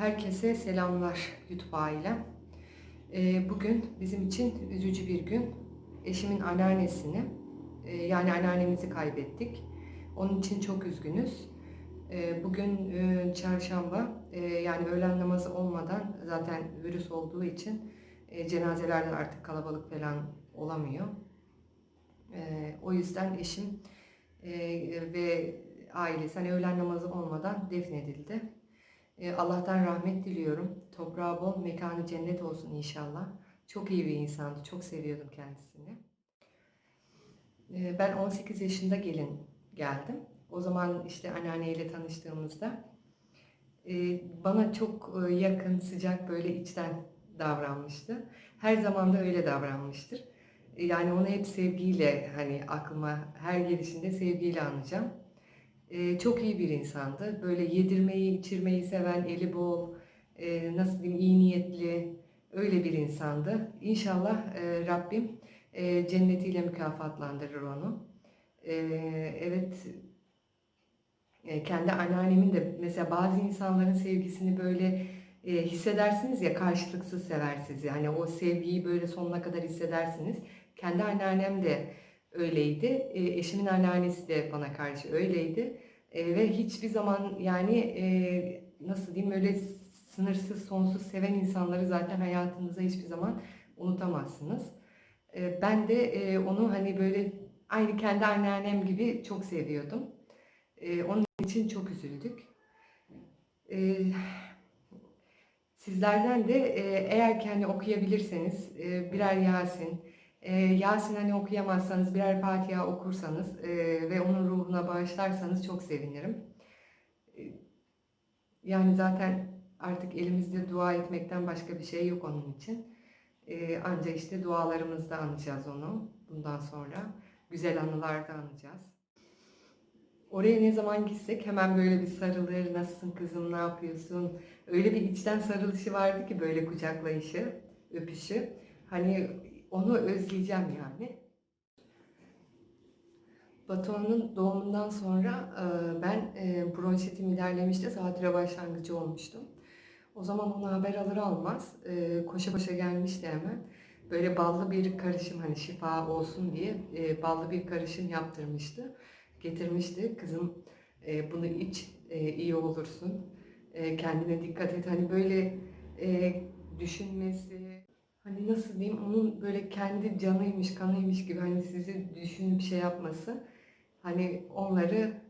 Herkese selamlar YouTube ailem. Ee, bugün bizim için üzücü bir gün. Eşimin anneannesini, e, yani anneannemizi kaybettik. Onun için çok üzgünüz. Ee, bugün e, çarşamba, e, yani öğlen namazı olmadan zaten virüs olduğu için e, cenazelerde artık kalabalık falan olamıyor. E, o yüzden eşim ve ailesi hani öğlen namazı olmadan defnedildi. E, Allah'tan rahmet diliyorum. Toprağı bol, mekanı cennet olsun inşallah. Çok iyi bir insandı. Çok seviyordum kendisini. E, Ben 18 yaşında gelin geldim. O zaman işte anneanneyle tanıştığımızda e, bana çok e, yakın, sıcak böyle içten davranmıştı. Her zaman da öyle davranmıştır. E, Yani onu hep sevgiyle hani aklıma her gelişinde sevgiyle anacağım. Ee, çok iyi bir insandı. Böyle yedirmeyi, içirmeyi seven, eli bol, e, nasıl diyeyim iyi niyetli, öyle bir insandı. İnşallah e, Rabbim e, cennetiyle mükafatlandırır onu. E, evet, e, kendi anneannemin de mesela bazı insanların sevgisini böyle e, hissedersiniz ya karşılıksız sever sizi. Yani o sevgiyi böyle sonuna kadar hissedersiniz. Kendi anneannem de öyleydi. E, eşimin anneannesi de bana karşı öyleydi. E, ve hiçbir zaman yani e, nasıl diyeyim öyle sınırsız sonsuz seven insanları zaten hayatınıza hiçbir zaman unutamazsınız. E, ben de e, onu hani böyle aynı kendi anneannem gibi çok seviyordum. E, onun için çok üzüldük. E, sizlerden de e, eğer ki hani okuyabilirseniz e, birer Yasin, e, Yasin hani okuyamazsanız birer Fatiha okursanız e, ve onun ruhuna bağışlarsanız çok sevinirim. E, yani zaten artık elimizde dua etmekten başka bir şey yok onun için. E, ancak işte dualarımızda anacağız onu bundan sonra. Güzel anılarda anacağız. Oraya ne zaman gitsek hemen böyle bir sarılır, nasılsın kızım, ne yapıyorsun? Öyle bir içten sarılışı vardı ki böyle kucaklayışı, öpüşü. Hani onu özleyeceğim yani. Batuhan'ın doğumundan sonra e, ben e, bronşitim ilerlemişti, zatüre başlangıcı olmuştum. O zaman onu haber alır almaz e, koşa koşa gelmişti hemen. Böyle ballı bir karışım hani şifa olsun diye ballı bir karışım yaptırmıştı. Getirmişti. Kızım bunu iç iyi olursun. Kendine dikkat et. Hani böyle düşünmesi, hani nasıl diyeyim onun böyle kendi canıymış, kanıymış gibi hani sizi düşünüp şey yapması. Hani onları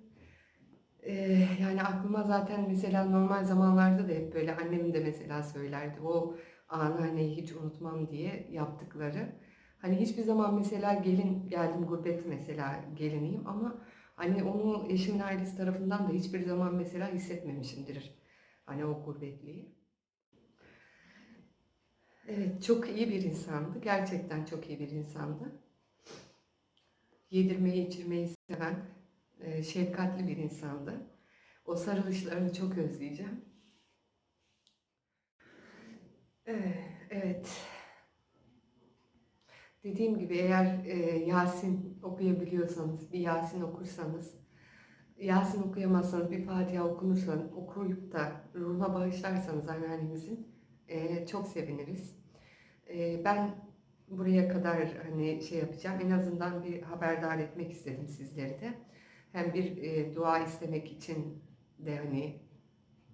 e, yani aklıma zaten mesela normal zamanlarda da hep böyle annem de mesela söylerdi. O anı hani hiç unutmam diye yaptıkları. Hani hiçbir zaman mesela gelin geldim gurbet mesela geliniyim ama hani onu eşimin ailesi tarafından da hiçbir zaman mesela hissetmemişimdir. Hani o gurbetliği. Evet, çok iyi bir insandı. Gerçekten çok iyi bir insandı. Yedirmeyi, içirmeyi seven, e, şefkatli bir insandı. O sarılışlarını çok özleyeceğim. Evet, evet. Dediğim gibi eğer e, Yasin okuyabiliyorsanız, bir Yasin okursanız, Yasin okuyamazsanız bir Fatiha okunursanız, okuyup da ruhuna bağışlarsanız anneannemizin e, çok seviniriz. E, ben buraya kadar hani şey yapacağım, en azından bir haberdar etmek istedim sizleri de. Hem bir e, dua istemek için de hani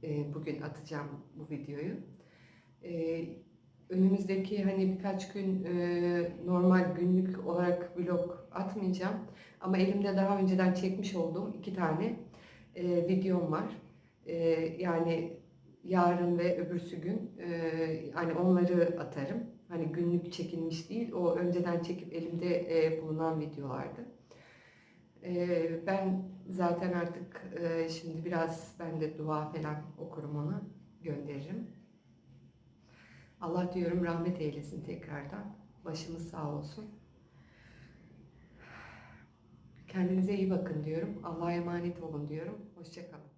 e, bugün atacağım bu videoyu. E, önümüzdeki hani birkaç gün normal günlük olarak vlog atmayacağım. Ama elimde daha önceden çekmiş olduğum iki tane videom var. Yani yarın ve öbürsü gün e, hani onları atarım. Hani günlük çekilmiş değil, o önceden çekip elimde e, bulunan videolardı. E, ben zaten artık e, şimdi biraz ben de dua falan okurum ona, gönderirim. Allah diyorum rahmet eylesin tekrardan. Başımız sağ olsun. Kendinize iyi bakın diyorum. Allah'a emanet olun diyorum. Hoşçakalın.